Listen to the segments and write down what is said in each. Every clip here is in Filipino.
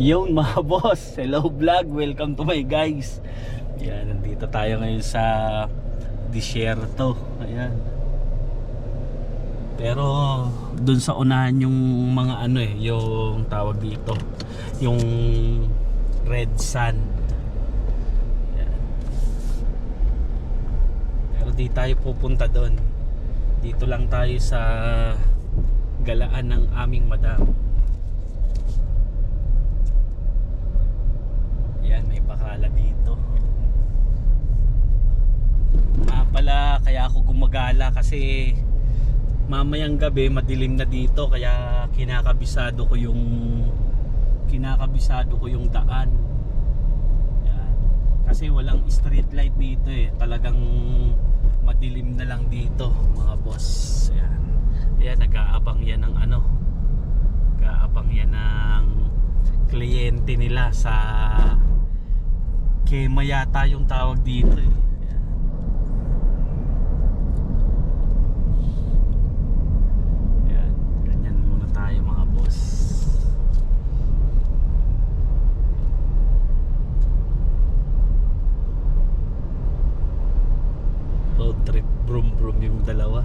Yung mga boss, hello vlog, welcome to my guys. Yan, nandito tayo ngayon sa disyerto. Ayan. Pero dun sa unahan yung mga ano eh, yung tawag dito, yung red sun. Ayan. Pero di tayo pupunta doon. Dito lang tayo sa galaan ng aming madam. Bakala dito. Ah, pala, kaya ako gumagala kasi mamayang gabi madilim na dito kaya kinakabisado ko yung kinakabisado ko yung daan. Yan. Kasi walang street light dito eh. Talagang madilim na lang dito, mga boss. Yan. Ayan, nag-aabang yan ng ano. Nag-aabang yan ng kliyente nila sa Kema yata yung tawag dito eh. Ayan. Ayan, ganyan muna tayo mga boss. Road trip brum brum yung dalawa.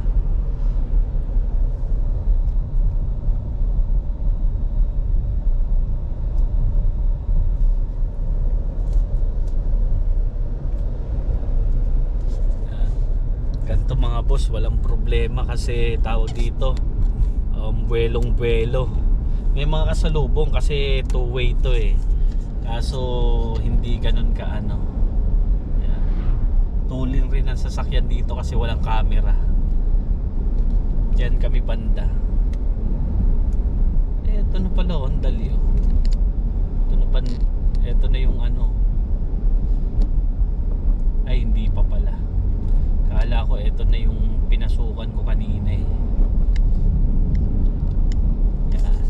Yan. Ganito mga boss, walang problema kasi tao dito. Um, buwelong buwelo. May mga kasalubong kasi two way to eh. Kaso hindi ganun ka ano. Yan. Tulin rin ang sasakyan dito kasi walang camera. Diyan kami banda. Ito na pala, oh, ang dali oh. Ito na pan, ito na yung ano. Ay, hindi pa pala. Kala ko ito na yung pinasukan ko kanina eh. Yan.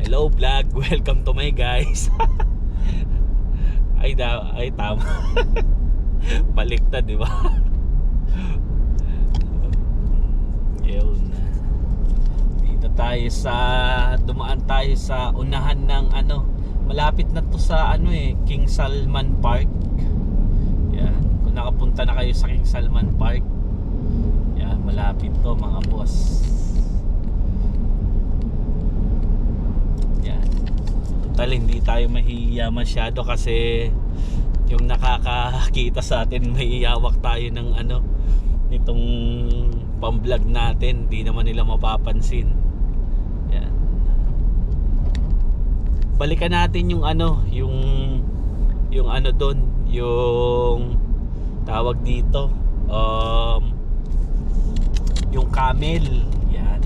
Hello vlog, welcome to my guys. ay da, ay tama. Baliktad, di ba? Yun. Dito tayo sa dumaan tayo sa unahan ng ano, malapit na to sa ano eh, King Salman Park. Nakapunta na kayo sa King Salman Park, yan, malapit to mga boss. Yan. Total, hindi tayo mahihiya masyado kasi yung nakakakita sa atin mahihiyawak tayo ng ano nitong pamblog natin di naman nila mapapansin yan balikan natin yung ano yung yung ano doon yung tawag dito um, yung camel. Yan.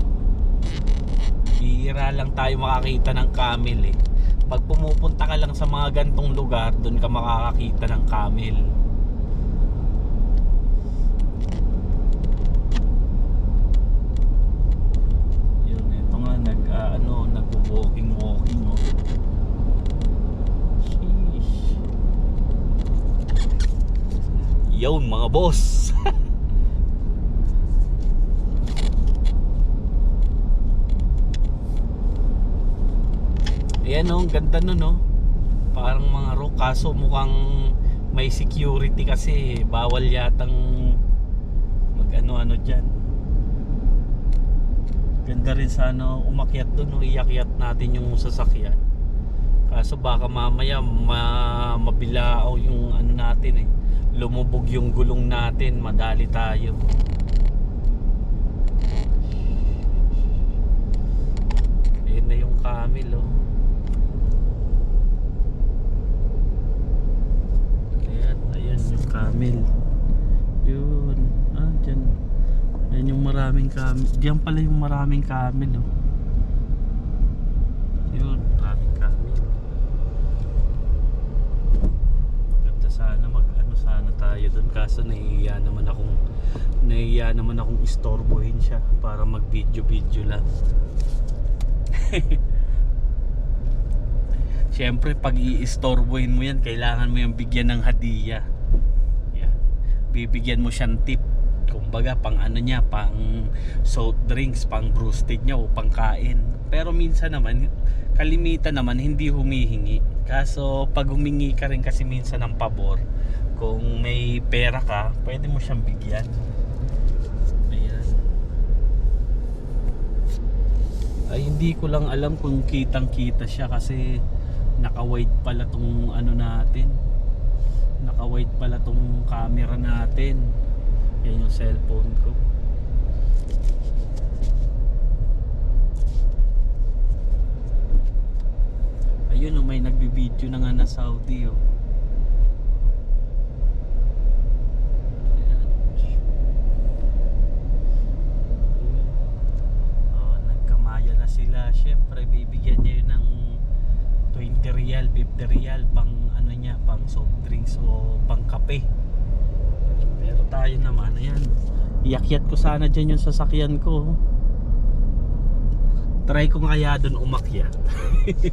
Bihira lang tayo makakita ng camel eh. Pag pumupunta ka lang sa mga gantong lugar doon ka makakakita ng camel yun ito nga nag ah, ano nag walking walking oh. Sheesh. Yun mga boss Ayan ang ganda nun no. Parang mga rock kaso mukhang may security kasi bawal yatang mag ano-ano diyan. Ganda rin sana umakyat doon, no? iakyat natin yung sasakyan. Kaso baka mamaya ma mabilao yung ano natin eh. Lumubog yung gulong natin, madali tayo. Ayun na yung camel oh. Ayan, ayan yung camel. Yun. Ah, dyan. Ayan yung maraming camel. Diyan pala yung maraming camel, oh. Yun, maraming camel. Ganda sana mag ano sana tayo doon kaso nahihiya naman akong nahihiya naman akong istorbohin siya para mag video video lang. Siyempre, pag i-istorbohin mo yan, kailangan mo yung bigyan ng hadiah. Yan. Bibigyan mo siyang tip. kumbaga pang ano niya pang soft drinks pang roasted niya o pang kain pero minsan naman kalimitan naman hindi humihingi kaso pag humingi ka rin kasi minsan ng pabor kung may pera ka pwede mo siyang bigyan. Ayan. Ay hindi ko lang alam kung kitang kita siya kasi naka wide pala tong ano natin. Naka wide pala tong camera natin. Yan yung cellphone ko. Ayun oh, may nagbibideo na nga na Saudi oh Ayan. Oh, nagkamaya Siyempre, bibigyan niya ng 20 real, 50 real pang ano niya, pang soft drinks o pang kape. Pero tayo naman, ayan. Iakyat ko sana dyan yung sasakyan ko. Try ko kaya doon umakyat.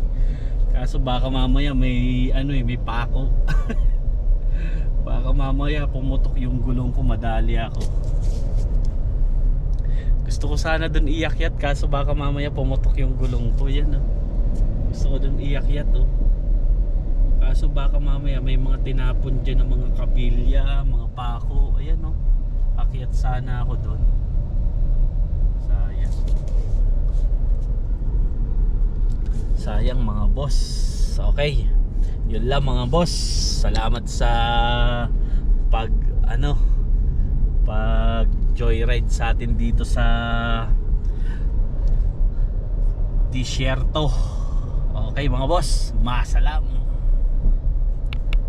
Kaso baka mamaya may ano eh, may pako. baka mamaya pumutok yung gulong ko, madali ako. Gusto ko sana doon iakyat kaso baka mamaya pumutok yung gulong ko yan oh. Gusto ko doon iakyat oh. Kaso baka mamaya may mga tinapon dyan ng mga kabilya, mga pako. Ayan oh. Akyat sana ako doon. Sayang. Sayang mga boss. Okay. Yun lang mga boss. Salamat sa pag ano joyride sa atin dito sa Disyerto. Okay mga boss, masalam.